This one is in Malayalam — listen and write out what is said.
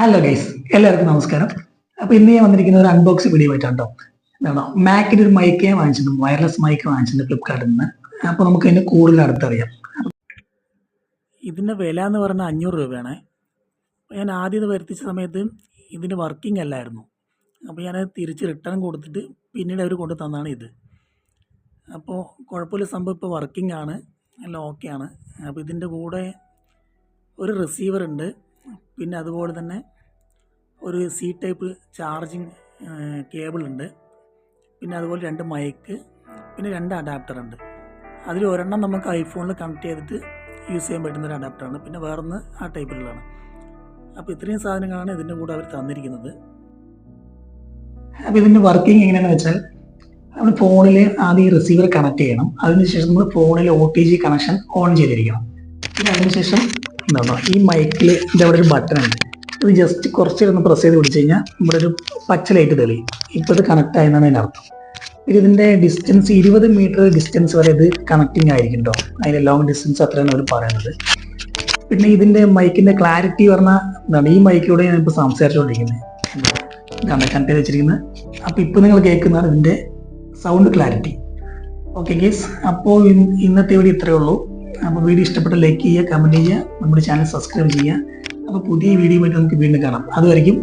ഹലോ ഗൈസ് എല്ലാവർക്കും നമസ്കാരം. അപ്പൊ ഇന്ന് ഞാൻ വന്നിരിക്കുന്ന ഒരു അൺബോക്സ് വീഡിയോ ആയിട്ടാണ് എന്താണോ മാക്കിന്റെ ഒരു മൈക്ക് ഞാൻ വാങ്ങിച്ചിട്ടുണ്ട്. വയർലെസ് മൈക്ക് വാങ്ങിച്ചിട്ടുണ്ട് ഫ്ലിപ്കാർട്ടിൽ നിന്ന് അപ്പൊ നമുക്ക് അതിന് കൂടുതൽ അടുത്തറിയാം. ഇതിന്റെ വില എന്ന് പറഞ്ഞാൽ അഞ്ഞൂറ് രൂപയാണ്. ഞാൻ ആദ്യം ഇത് വരുത്തിച്ച സമയത്ത് ഇതിന് വർക്കിംഗ് അല്ലായിരുന്നു. അപ്പോൾ ഞാൻ തിരിച്ച് റിട്ടേൺ കൊടുത്തിട്ട് പിന്നീട് അവർ കൊണ്ടു തന്നാണ് ഇത്. അപ്പോൾ കുഴപ്പമില്ല. സംഭവം ഇപ്പോൾ വർക്കിംഗ് ആണ്. എല്ലാം ഓക്കെ ആണ്. അപ്പോൾ ഇതിന്റെ കൂടെ ഒരു റിസീവർ ഉണ്ട്. പിന്നെ അതുപോലെ തന്നെ ഒരു സി ടൈപ്പ് ചാർജിങ് കേബിളുണ്ട് പിന്നെ അതുപോലെ രണ്ട് മൈക്ക് പിന്നെ രണ്ട് അഡാപ്റ്റർ ഉണ്ട്. അതിൽ ഒരെണ്ണം നമുക്ക് ഐഫോണിൽ കണക്ട് ചെയ്തിട്ട് യൂസ് ചെയ്യാൻ പറ്റുന്ന ഒരു അഡാപ്റ്ററാണ് പിന്നെ വേറൊന്ന് ആ ടൈപ്പിലുള്ളതാണ് അപ്പോൾ ഇത്രയും സാധനങ്ങളാണ് ഇതിന്റെ കൂടെ അവർ തന്നിരിക്കുന്നത്. അപ്പോൾ ഇതിന്റെ വർക്കിംഗ് എങ്ങനെയാണെന്ന് വെച്ചാൽ നമ്മൾ ഫോണിൽ ആദ്യം ഈ റിസീവർ കണക്ട് ചെയ്യണം. അതിനുശേഷം നമ്മൾ ഫോണിൽ O T G connection on ചെയ്തിരിക്കണം. പിന്നെ അതിനുശേഷം എന്താണ് ഈ മൈക്കിൽ അവിടെ ഒരു ബട്ടൺ ഉണ്ട്. ഇത് ജസ്റ്റ് കുറച്ചൊന്ന് പ്രസ് ചെയ്ത് പിടിച്ച് കഴിഞ്ഞാൽ ഇവിടെ ഒരു പച്ച ലൈറ്റ് തെളിയും. ഇപ്പോൾ ഇത് കണക്ട് ആയെന്നാണ് അതിന്റെ അർത്ഥം. പിന്നെ ഇതിന്റെ ഡിസ്റ്റൻസ് ഇരുപത് മീറ്റർ ഡിസ്റ്റൻസ് വരെ ഇത് കണക്റ്റിംഗ് ആയിരിക്കും കേട്ടോ അതിന്റെ ലോങ് ഡിസ്റ്റൻസ് അത്രയാണ് അവർ പറയുന്നത്. പിന്നെ ഇതിന്റെ മൈക്കിന്റെ ക്ലാരിറ്റി പറഞ്ഞാൽ എന്താണ്? ഈ മൈക്കിലൂടെ ഞാൻ ഇപ്പോൾ സംസാരിച്ചുകൊണ്ടിരിക്കുന്നത് ഇതാണ് ചെയ്ത് വെച്ചിരിക്കുന്നത് അപ്പോൾ ഇപ്പോൾ നിങ്ങൾ കേൾക്കുന്നതാണ് ഇതിന്റെ സൗണ്ട് ക്ലാരിറ്റി ഓക്കെ ഗീസ് അപ്പോൾ ഇന്നത്തെ ഇവിടെ ഇത്രയേ ഉള്ളൂ. അപ്പോൾ വീഡിയോ ഇഷ്ടപ്പെട്ട ലൈക്ക് ചെയ്യുക കമന്റ് ചെയ്യുക നമ്മുടെ ചാനൽ സബ്സ്ക്രൈബ് ചെയ്യുക. അപ്പോൾ പുതിയ വീഡിയോ ആയിട്ട് നമുക്ക് വീണ്ടും കാണാം. അതുവരെയും